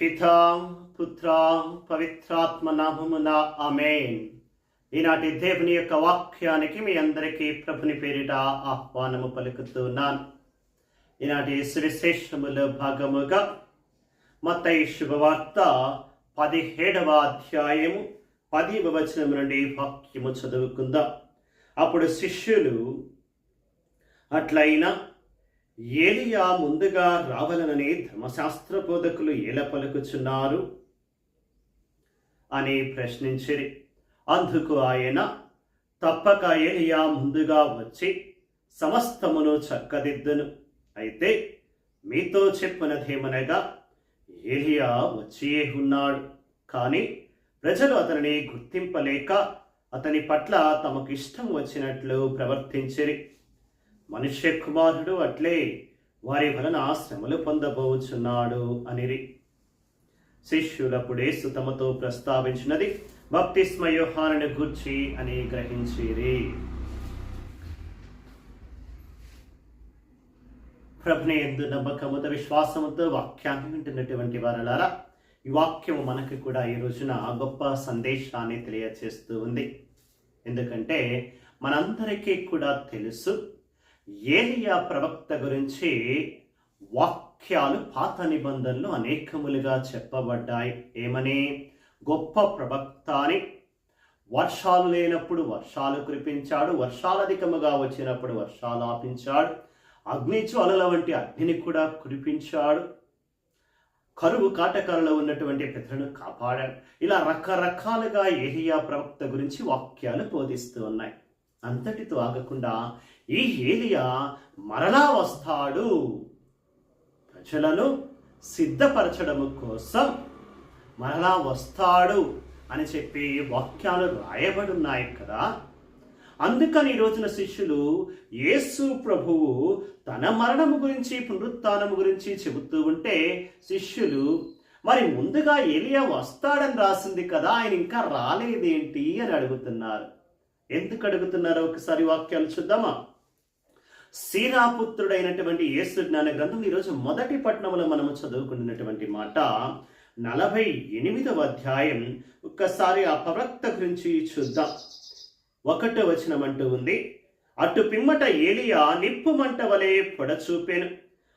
పితాం పుత్రాం పవిత్రాత్మ నామమున అమేన్ ఈనాటి దేవుని యొక్క వాక్యానికి మీ అందరికీ ప్రభుని పేరిట ఆహ్వానము పలుకుతున్నాను. ఈనాటి సువిశేషముల భాగముగా మత్తయి శుభవార్త పదిహేడవ అధ్యాయము పది వచనం నుండి వాక్యము చదువుకుందాం. అప్పుడు శిష్యులు అట్లయినా ఏలియా ముందుగా రావాలనని ధర్మశాస్త్ర బోధకులు ఎలా పలుకుచున్నారు అని ప్రశ్నించిరి. అందుకు ఆయన తప్పక ఏలియా ముందుగా వచ్చి సమస్తమును చక్కదిద్దును. అయితే మీతో చెప్పినదేమనగా ఏలియా వచ్చియే ఉన్నాడు. కానీ ప్రజలు అతనిని గుర్తింపలేక అతని పట్ల తమకిష్టం వచ్చినట్లు ప్రవర్తించిరి. మనుష్య కుమారుడు అట్లే వారి వలన శ్రమలు పొందబోచున్నాడు అనిరి. శిష్యులప్పుడేసు తమతో ప్రస్తావించినది భక్తిస్మ యోహానుని గూర్చి అని గ్రహించిరి. ప్రభుని ఎందు నమ్మకముతో విశ్వాసముతో వాక్యాన్ని వింటున్నటువంటి వారలారా ఈ వాక్యము మనకు కూడా ఈ రోజున గొప్ప సందేశాన్ని తెలియచేస్తూ ఉంది. ఎందుకంటే మనందరికీ కూడా తెలుసు ఏలియా ప్రవక్త గురించి వాక్యాలు పాత నిబంధనలు అనేకములుగా చెప్పబడ్డాయి. ఏమని? గొప్ప ప్రవక్త అని. వర్షాలు లేనప్పుడు వర్షాలు కురిపించాడు. వర్షాలు అధికముగా వచ్చినప్పుడు వర్షాలు ఆపించాడు. అగ్ని జ్వాలల వంటి అగ్నిని కూడా కురిపించాడు. కరువు కాటకాలలో ఉన్నటువంటి ప్రజలను కాపాడాడు. ఇలా రకరకాలుగా ఏలియా ప్రవక్త గురించి వాక్యాలు బోధిస్తూ ఉన్నాయి. అంతటితో ఆగకుండా ఈ ఏలియా మరలా వస్తాడు. ప్రజలను సిద్ధపరచడం కోసం మరలా వస్తాడు అని చెప్పి వాక్యాలు రాయబడి ఉన్నాయి కదా. అందుకని ఈ రోజున శిష్యులు యేసు ప్రభువు తన మరణము గురించి పునరుత్నము గురించి చెబుతూ ఉంటే శిష్యులు మరి ముందుగా ఏలియా వస్తాడని రాసింది కదా ఆయన ఇంకా రాలేదేంటి? అని అడుగుతున్నారు. ఎందుకు అడుగుతున్నారో ఒకసారి వాక్యాలు చూద్దామా? సీరాపుత్రుడైనటువంటి యేసు జ్ఞాన గ్రంథం ఈరోజు మొదటి పట్టణంలో మనము చదువుకున్నటువంటి మాట నలభై ఎనిమిదవ అధ్యాయం. ఒక్కసారి ఆ ప్రవక్త గురించి చూద్దాం. ఒకటో వచనం అంటూ ఉంది అటు పిమ్మట ఏలియా నిప్పు మంట వలె పొడచూపాను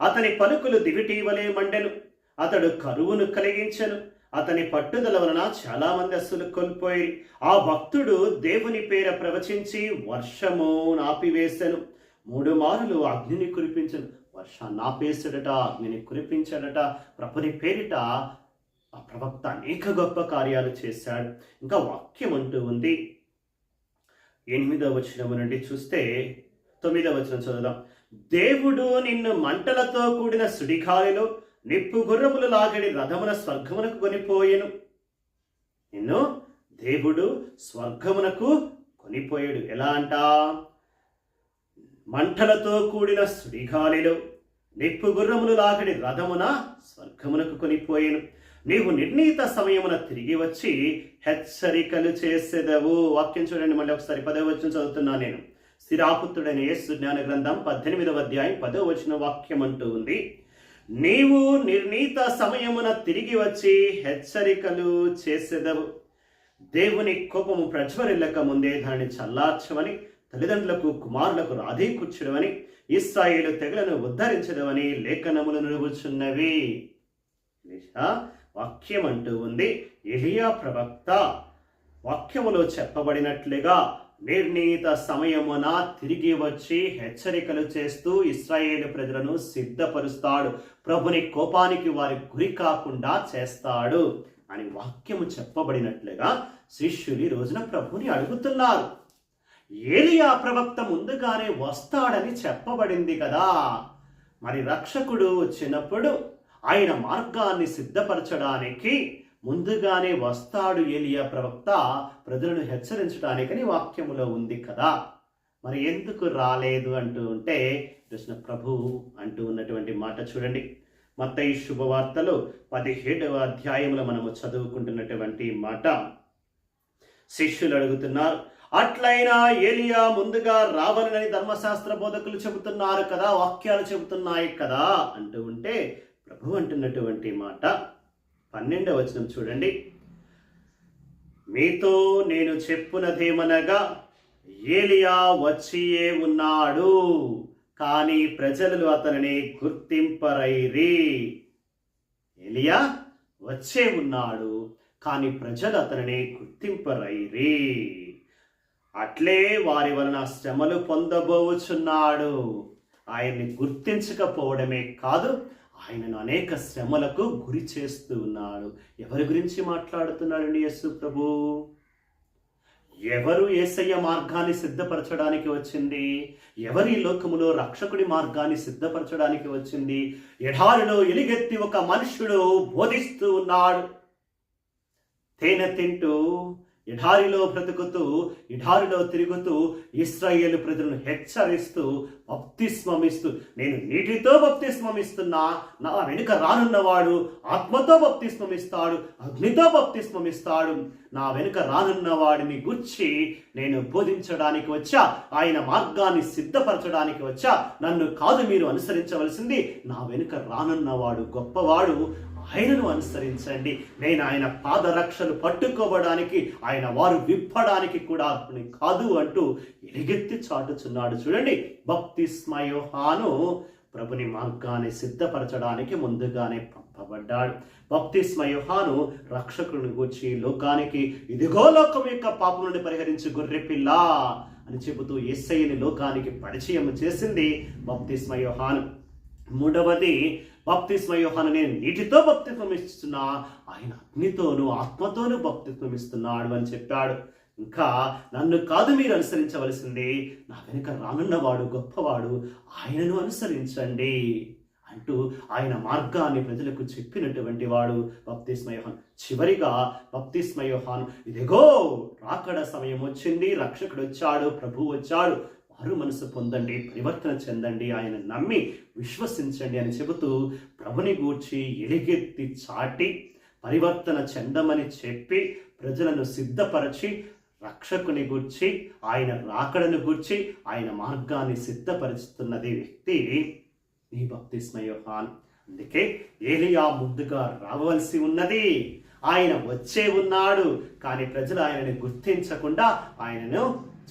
అతని పలుకులు దివిటి వలె మండెను. అతడు కరువును కలిగించను. అతని పట్టుదల వలన చాలా మంది అస్సులు కోల్పోయి ఆ భక్తుడు దేవుని పేర ప్రవచించి వర్షము నాపివేశాను మూడు మారులు అగ్నిని కురిపించను. వర్షాన్ని నాపేశాడట అగ్నిని కురిపించాడట. ప్రభుని పేరిట ఆ ప్రవక్త అనేక గొప్ప కార్యాలు చేశాడు. ఇంకా వాక్యం అంటూ ఉంది. ఎనిమిదవ వచనం నుండి చూస్తే తొమ్మిదవ వచనం చదువుదాం. దేవుడు నిన్ను మంటలతో కూడిన సుడిగాలిలో నిప్పు గుర్రములు లాగడి రథమున స్వర్గమునకు కొనిపోయెను. నిన్ను దేవుడు స్వర్గమునకు కొనిపోయాడు. ఎలా అంట? మంటలతో కూడిన సుడిగాలిలో నిప్పు గుర్రములు లాగడి రథమున స్వర్గమునకు కొనిపోయాను. నీవు నిర్ణీత సమయమున తిరిగి వచ్చి హెచ్చరికలు చేసేదవు. వాక్యం చూడండి మళ్ళీ ఒకసారి. పదవ వచ్చిన చదువుతున్నా నేను. స్థిరాపుత్రుడైన యేసు జ్ఞాన గ్రంథం పద్దెనిమిదవ అధ్యాయం పదవ వచ్చిన వాక్యం అంటూ ఉంది. నీవు నిర్ణీత సమయమున తిరిగి వచ్చి హెచ్చరికలు చేసేదవు. దేవుని కోపము ప్రజ్వరిల్లక ముందే దానిని చల్లార్చమని తల్లిదండ్రులకు కుమారులకు రాధే కూర్చుడమని ఇస్రాయేలు తెగలను ఉద్ధరించదమని లేఖనములు నిలువుచున్నవి. వాక్యం అంటూ ఉంది ఎలియా ప్రవక్త వాక్యములో చెప్పబడినట్లుగా నిర్ణీత సమయమున తిరిగి వచ్చి హెచ్చరికలు చేస్తూ ఇస్రాయేల్ ప్రజలను సిద్ధపరుస్తాడు. ప్రభుని కోపానికి వారి గురి కాకుండా చేస్తాడు అని వాక్యము చెప్పబడినట్లుగా శిష్యులు రోజున ప్రభుని అడుగుతున్నారు. ఏలియా ప్రవక్త ముందుగానే వస్తాడని చెప్పబడింది కదా. మరి రక్షకుడు వచ్చినప్పుడు ఆయన మార్గాన్ని సిద్ధపరచడానికి ముందుగానే వస్తాడు ఏలియా ప్రవక్త ప్రజలను హెచ్చరించడానికని వాక్యములో ఉంది కదా. మరి ఎందుకు రాలేదు అంటూ ఉంటే కృష్ణ ప్రభు అంటూ ఉన్నటువంటి మాట చూడండి. మత్తయి శుభవార్తలు పదిహేడవ అధ్యాయంలో మనము చదువుకుంటున్నటువంటి మాట. శిష్యులు అడుగుతున్నారు అట్లయినా ఏలియా ముందుగా రావాలని ధర్మశాస్త్ర బోధకులు చెబుతున్నారు కదా వాక్యాలు చెబుతున్నాయి కదా అంటూ ఉంటే ప్రభు అంటున్నటువంటి మాట. పన్నెండవ వచనం చూడండి. మీతో నేను చెప్పునదేమనగా ఏలియా వచ్చియే ఉన్నాడు కానీ ప్రజలు అతనిని గుర్తింపరైరి. ఏలియా వచ్చే ఉన్నాడు కానీ ప్రజలు అతనిని గుర్తింపరైరి. అట్లే వారి వలన శ్రమలు పొందబోచున్నాడు. ఆయన్ని గుర్తించకపోవడమే కాదు ఆయనను అనేక శ్రమలకు గురి చేస్తూ ఉన్నాడు. ఎవరి గురించి మాట్లాడుతున్నాడండి యస్సు ప్రభు? ఎవరు ఏసయ్య మార్గాన్ని సిద్ధపరచడానికి వచ్చింది? ఎవరి లోకములో రక్షకుడి మార్గాన్ని సిద్ధపరచడానికి వచ్చింది? ఎడారిలో ఎలిగెత్తి ఒక మనుష్యుడు బోధిస్తూ ఉన్నాడు. తేనె తింటూ ఎడారిలో బ్రతుకుతూ ఎడారిలో తిరుగుతూ ఇస్రాయేల్ ప్రజలను హెచ్చరిస్తూ బప్తిస్మమిస్తూ నేను నీటితో బప్తిస్మమిస్తున్నా నా వెనుక రానున్నవాడు ఆత్మతో బప్తిస్మమిస్తాడు అగ్నితో బప్తిస్మమిస్తాడు. నా వెనుక రానున్న వాడిని గుర్చి నేను బోధించడానికి వచ్చా ఆయన మార్గాన్ని సిద్ధపరచడానికి వచ్చా నన్ను కాదు మీరు అనుసరించవలసింది నా వెనుక రానున్నవాడు గొప్పవాడు ఆయనను అనుసరించండి. నేను ఆయన పాదరక్షలు పట్టుకోవడానికి ఆయన వారు విప్పడానికి కూడా అర్హుని కాదు అంటూ ఎలుగెత్తి చాటుచున్నాడు. చూడండి భక్తి స్మయోహాను ప్రభుని మార్గాన్ని సిద్ధపరచడానికి ముందుగానే పంపబడ్డాడు. భక్తి స్మయోహాను రక్షకుని గూర్చి లోకానికి ఇదిగో లోకం యొక్క పాపం నుండి పరిహరించి గొర్రెపిల్ల అని చెబుతూ ఎస్ఐని లోకానికి పరిచయం చేసింది భక్తి స్మయోహాను మూడవది బాప్తిస్మ యోహాను నేను నీటితో బప్తిత్వం ఇస్తున్నా ఆయన అగ్నితోనూ ఆత్మతోనూ బప్తిత్వం ఇస్తున్నాడు అని చెప్పాడు. ఇంకా నన్ను కాదు మీరు అనుసరించవలసింది నా వెనుక రానున్నవాడు గొప్పవాడు ఆయనను అనుసరించండి అంటూ ఆయన మార్గాన్ని ప్రజలకు చెప్పినటువంటి వాడు బప్తిస్మయోహాన్ చివరిగా బప్తిస్మయోహాన్ ఇదిగో రాకడ సమయం వచ్చింది రక్షకుడు వచ్చాడు ప్రభు వచ్చాడు మారు మనసు పొందండి పరివర్తన చెందండి ఆయన నమ్మి విశ్వసించండి అని చెబుతూ ప్రభుని గూర్చి ఎలిగెత్తి చాటి పరివర్తన చెందమని చెప్పి ప్రజలను సిద్ధపరచి రక్షకుని గూర్చి ఆయన రాకడను గూర్చి ఆయన మార్గాన్ని సిద్ధపరుస్తున్నది వ్యక్తి నీ బప్తిస్మయోహాన్ అందుకే ఏలియా ముందుగా రావలసి ఉన్నది. ఆయన వచ్చే ఉన్నాడు కానీ ప్రజలు ఆయనని గుర్తించకుండా ఆయనను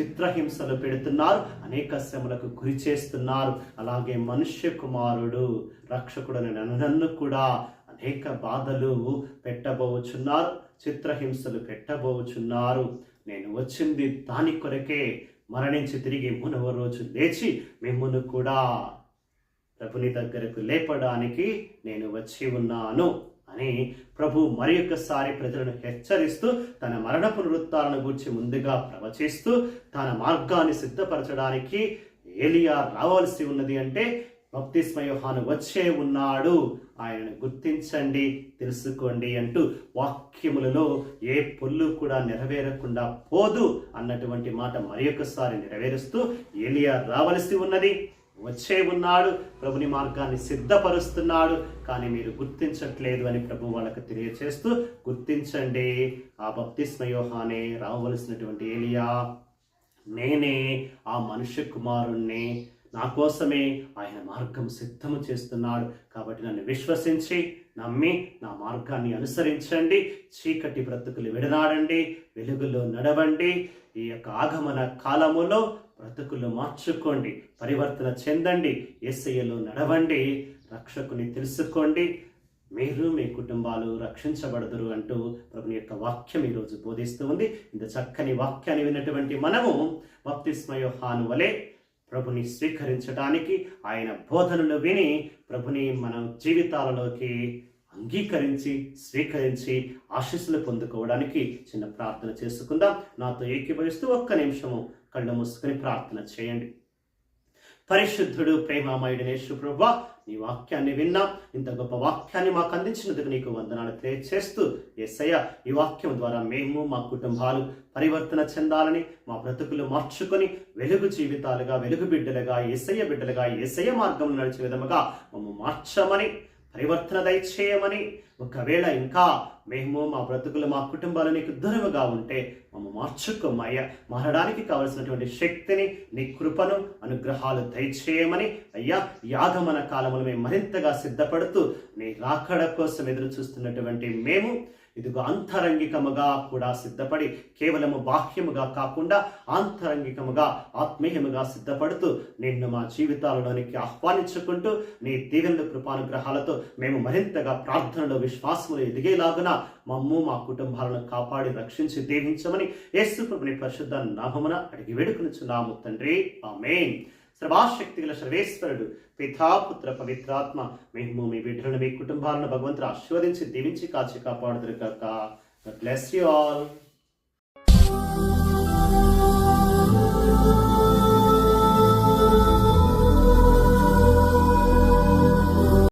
చిత్రహింసలు పెడుతున్నారు అనేక శ్రమలకు గురి చేస్తున్నారు. అలాగే మనుష్య కుమారుడు రక్షకుడని నన్ను కూడా అనేక బాధలు పెట్టబోచున్నారు చిత్రహింసలు పెట్టబోచున్నారు. నేను వచ్చింది దాని కొరకే మరణించి తిరిగి మూడవ రోజు లేచి మిమ్మును కూడా ప్రభుని దగ్గరకు లేపడానికి నేను వచ్చి ఉన్నాను. అని ప్రభు మరి ఒక్కసారి ప్రజలను హెచ్చరిస్తూ తన మరణ పునరుత్థాలను గురించి ముందుగా ప్రవచిస్తూ తన మార్గాన్ని సిద్ధపరచడానికి ఏలియా రావాల్సి ఉన్నది అంటే భక్తిస్మయోహాను వచ్చే ఉన్నాడు. ఆయనను గుర్తించండి తెలుసుకోండి అంటూ వాక్యములలో ఏ పొల్లు కూడా నెరవేరకుండా పోదు అన్నటువంటి మాట మరి ఒకసారి నెరవేరుస్తూ ఏలియా రావలసి ఉన్నది. వచ్చే ఉన్నాడు. ప్రభుని మార్గాన్ని సిద్ధపరుస్తున్నాడు. కానీ మీరు గుర్తించట్లేదు అని ప్రభు వాళ్ళకు తెలియచేస్తూ గుర్తించండి. ఆ బప్తిస్మయోహానే రావలసినటువంటి ఏలియా నేనే ఆ మనుష్య కుమారుణ్ణి. నా కోసమే ఆయన మార్గం సిద్ధము చేస్తున్నాడు. కాబట్టి నన్ను విశ్వసించి నమ్మి నా మార్గాన్ని అనుసరించండి. చీకటి బ్రతుకులు విడనాడండి. వెలుగులో నడవండి. ఈ యొక్క ఆగమన కాలములో బ్రతుకులు మార్చుకోండి పరివర్తన చెందండి ఎస్ఐలో నడవండి రక్షకుని తెలుసుకోండి మీరు మీ కుటుంబాలు రక్షించబడదురు అంటూ ప్రభుని యొక్క వాక్యం ఈరోజు బోధిస్తూ ఉంది. ఇంత చక్కని వాక్యాన్ని విన్నటువంటి మనము భక్తిస్మయోహాను వలె ప్రభుని స్వీకరించడానికి ఆయన బోధనలు విని ప్రభుని మన జీవితాలలోకి అంగీకరించి స్వీకరించి ఆశీస్సులు పొందుకోవడానికి చిన్న ప్రార్థన చేసుకుందాం. నాతో ఏకీభవిస్తూ ఒక్క నిమిషము కళ్ళు మూసుకొని ప్రార్థన చేయండి. పరిశుద్ధుడు ప్రేమామయుడనే ప్రభా నీ వాక్యాన్ని విన్నాం. ఇంత గొప్ప వాక్యాన్ని మాకు అందించినందుకు నీకు వందనాలు తెలియచేస్తూ ఎస్సయ్య ఈ వాక్యం ద్వారా మేము మా కుటుంబాలు పరివర్తన చెందాలని మా బ్రతుకులు మార్చుకొని వెలుగు జీవితాలుగా వెలుగు బిడ్డలుగా ఎస్సయ్య బిడ్డలుగా ఎస్సయ్య మార్గంలో నడిచే విధముగా మమ్మ మార్చమని పరివర్తన దయచేయమని ఒకవేళ ఇంకా మేము మా బ్రతుకులు మా కుటుంబాలు నీకు దూరముగా ఉంటే మమ్మ మార్చుకోమయ్యా. మారడానికి కావలసినటువంటి శక్తిని నీ కృపను అనుగ్రహాలు దయచేయమని. అయ్యా యాగమన కాలములు మేము మరింతగా సిద్ధపడుతూ నీ రాకడ కోసం ఎదురు చూస్తున్నటువంటి మేము ఇదిగో అంతరంగికముగా కూడా సిద్ధపడి కేవలము బాహ్యముగా కాకుండా ఆంతరంగికముగా ఆత్మీయముగా సిద్ధపడుతూ నిన్ను మా జీవితాలలోనికి ఆహ్వానించుకుంటూ నీ దీవెనలు కృపానుగ్రహాలతో మేము మరింతగా ప్రార్థనలో విశ్వాసములు ఎదిగేలాగున మమ్ము మా కుటుంబాలను కాపాడి రక్షించి దీవించమని యేసుప్రభుని పరిశుద్ధ నామమున అడిగి వేడుకొనుచున్నాము తండ్రి. ఆమెన్. సర్వాశక్తి గల సర్వేశ్వరుడు పితాపుత్ర పవిత్రాత్మ మేము మీ బిడ్డలను మీ కుటుంబాలను భగవంతుడు ఆశీర్వదించి దీవించి కాచి కాపాడుదురు కాక. Bless you all